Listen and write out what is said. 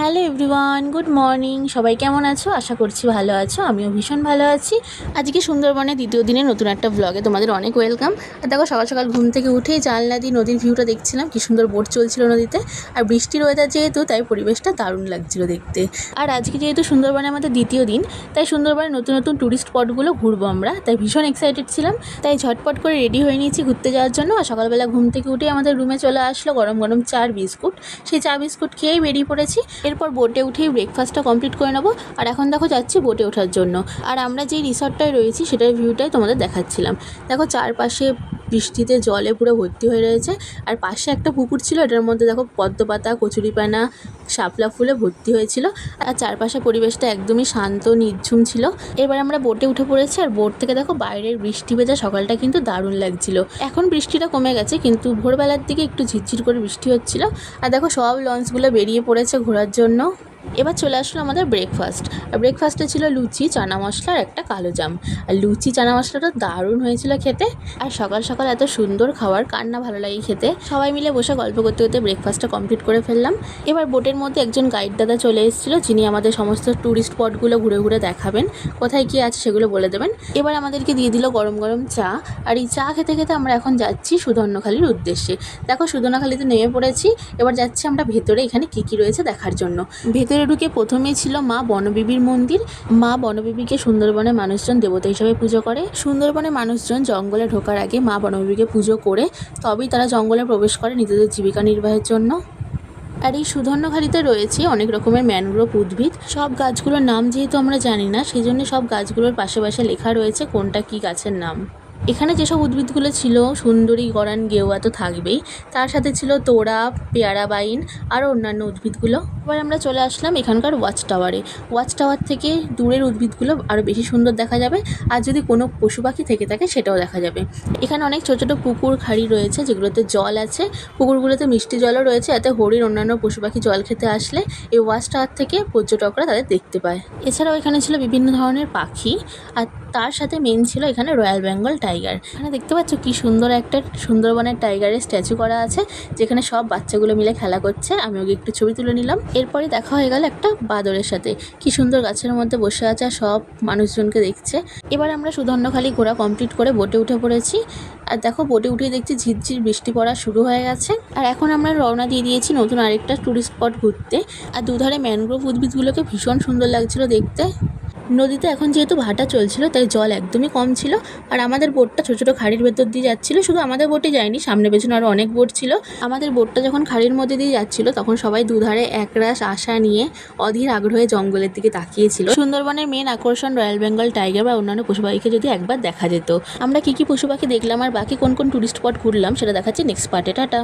Hello everyone, good morning. সবাই কেমন আছো? আশা করছি ভালো আছো। আমিও ভীষণ ভালো আছি। আজকে সুন্দরবনের দ্বিতীয় দিনে নতুন একটা ব্লগে তোমাদের অনেক ওয়েলকাম আর দেখো, সকাল সকাল ঘুম থেকে উঠেই জানলা দিয়ে নদীর ভিউটা দেখছিলাম। কি সুন্দর বোট চলছিল নদীতে। আর বৃষ্টির ওয়েদার যেহেতু, তাই পরিবেশটা দারুণ লাগছিল দেখতে। আর আজকে যেহেতু সুন্দরবনে আমাদের দ্বিতীয় দিন, তাই সুন্দরবনে নতুন নতুন ট্যুরিস্ট স্পটগুলো ঘুরবো আমরা। তাই ভীষণ এক্সাইটেড ছিলাম। তাই ঝটপট করে রেডি হয়ে নিয়েছি ঘুরতে যাওয়ার জন্য। আর সকালবেলা ঘুম থেকে উঠে আমাদের রুমে চলে আসলো গরম গরম চা বিস্কুট। সেই চা বিস্কুট খেয়েই বেরিয়ে পড়েছি। এরপর বোটে উঠেই ব্রেকফাস্টটা কমপ্লিট করে নেব। আর এখন দেখো যাচ্ছি বোটে ওঠার জন্য। আর আমরা যেই রিসর্টটায় রয়েছি, সেটার ভিউটাই তোমাদের দেখাচ্ছিলাম। দেখো চারপাশে বৃষ্টিতে জলে পুরো ভর্তি হয়ে রয়েছে। আর পাশে একটা পুকুর ছিল, এটার মধ্যে দেখো পদ্ম পদ্মপাতা, কচুরিপানা, শাপলা ফুলে ভর্তি হয়েছিল। আর চারপাশে পরিবেশটা একদমই শান্ত, নির্ঝুম ছিল। এবার আমরা বোটে উঠে পড়েছি আর বোট থেকে দেখো বাইরের বৃষ্টি ভেজা সকালটা কিন্তু দারুণ লাগছিল। এখন বৃষ্টিটা কমে গেছে, কিন্তু ভোরবেলার দিকে একটু ঝিরঝির করে বৃষ্টি হচ্ছিল। আর দেখো সব লঞ্চগুলো বেরিয়ে পড়েছে ঘোরার জন্য। এবার চলে আসলো আমাদের ব্রেকফাস্ট আর ব্রেকফাস্টে ছিল লুচি, চানা মশলা আর একটা কালো জাম। আর লুচি, চানা মশলাটা দারুণ হয়েছিল খেতে। আর সকাল সকাল এত সুন্দর খাবার, কার না ভালো লাগে খেতে? সবাই মিলে বসে গল্প করতে করতে ব্রেকফাস্টটা কমপ্লিট করে ফেললাম। এবার বোটের মধ্যে একজন গাইড দাদা চলে এসেছিল, যিনি আমাদের সমস্ত ট্যুরিস্ট স্পটগুলো ঘুরে ঘুরে দেখাবেন। কোথায় কী আছে সেগুলো বলে দেবেন। এবার আমাদেরকে দিয়ে দিল গরম গরম চা। আর এই চা খেতে খেতে আমরা এখন যাচ্ছি সুধর্ণখালির উদ্দেশ্যে। দেখো, সুধর্ণখালিতে নেমে পড়েছি। এবার যাচ্ছি আমরা ভেতরে, এখানে কী কী রয়েছে দেখার জন্য। ভেতরে ঢুকে প্রথমেই ছিল মা বনবিবির মন্দির। মা বনবিবিকে সুন্দরবনে মানুষজন দেবতা হিসেবে পুজো করে। সুন্দরবনে মানুষজন জঙ্গলে ঢোকার আগে মা বনবিবিকে পুজো করে তবেই তারা জঙ্গলে প্রবেশ করে নিজেদের জীবিকা নির্বাহের জন্য। আর এই সুধর্ণখালিতে রয়েছে অনেক রকমের ম্যানগ্রোভ উদ্ভিদ। সব গাছগুলোর নাম যেহেতু আমরা জানি না সেই জন্য সব গাছগুলোর পাশে পাশে লেখা রয়েছে কোনটা কি গাছের নাম। এখানে যেসব উদ্ভিদগুলো ছিল, সুন্দরী, গরান, গেওয়া তো থাকবেই, তার সাথে ছিল তোড়া, পেয়ারা বাইন আরও অন্যান্য উদ্ভিদগুলো। এবার আমরা চলে আসলাম এখানকার ওয়াচ টাওয়ারে ওয়াচ টাওয়ার থেকে দূরের উদ্ভিদগুলো আরও বেশি সুন্দর দেখা যাবে আর যদি কোনো পশু পাখি থেকে থাকে সেটাও দেখা যাবে। এখানে অনেক ছোটো ছোটো পুকুর, খাড়ি রয়েছে যেগুলোতে জল আছে। পুকুরগুলোতে মিষ্টি জলও রয়েছে, এতে হরিণ অন্যান্য পশু পাখি জল খেতে আসলে এই ওয়াচ টাওয়ার থেকে পর্যটকরা তাদের দেখতে পায়। এছাড়াও এখানে ছিল বিভিন্ন ধরনের পাখি আর তার সাথে মেন ছিল এখানে রয়্যাল বেঙ্গল টাইগার এখানে দেখতে পাচ্ছ কি সুন্দর একটা সুন্দরবনের টাইগারের স্ট্যাচু করা আছে, যেখানে সব বাচ্চাগুলো মিলে খেলা করছে। আমি ওকে একটু ছবি তুলে নিলাম। এরপরে দেখা হয়ে গেল একটা বাদরের সাথে। কি সুন্দর গাছের মধ্যে বসে আছে সব মানুষজনকে দেখছে। এবার আমরা সুধন্যখালি ঘোরা কমপ্লিট করে বোটে উঠে পড়েছি। আর দেখো বোটে উঠে দেখছি ঝিরঝির বৃষ্টি পড়া শুরু হয়ে গেছে। আর এখন আমরা রওনা দিয়ে দিয়েছি নতুন আরেকটা ট্যুরিস্ট স্পট ঘুরতে। আর দুধারে ম্যানগ্রোভ উদ্ভিদগুলোকে ভীষণ সুন্দর লাগছিল দেখতে। নদীতে এখন যেহেতু ভাটা চলছিল, তাই জল একদমই কম ছিল। আর আমাদের বোটটা ছোটো ছোটো খাড়ির ভেতর দিয়ে যাচ্ছিল, শুধু আমাদের বোটে যায়নি, সামনে পেছনে আরও অনেক বোট ছিল। আমাদের বোটটা যখন খাড়ির মধ্যে দিয়ে যাচ্ছিল, তখন সবাই দুধারে একরাশ আশা নিয়ে অধীর আগ্রহে জঙ্গলের দিকে তাকিয়েছিল। সুন্দরবনের মেন আকর্ষণ রয়্যাল বেঙ্গল টাইগার বা অন্যান্য পশু পাখিকে যদি একবার দেখা যেত। আমরা কী কী পশু পাখি দেখলাম আর বাকি কোন কোন টুরিস্ট স্পট ঘুরলাম, সেটা দেখাচ্ছি নেক্সট পার্টে। টাটা।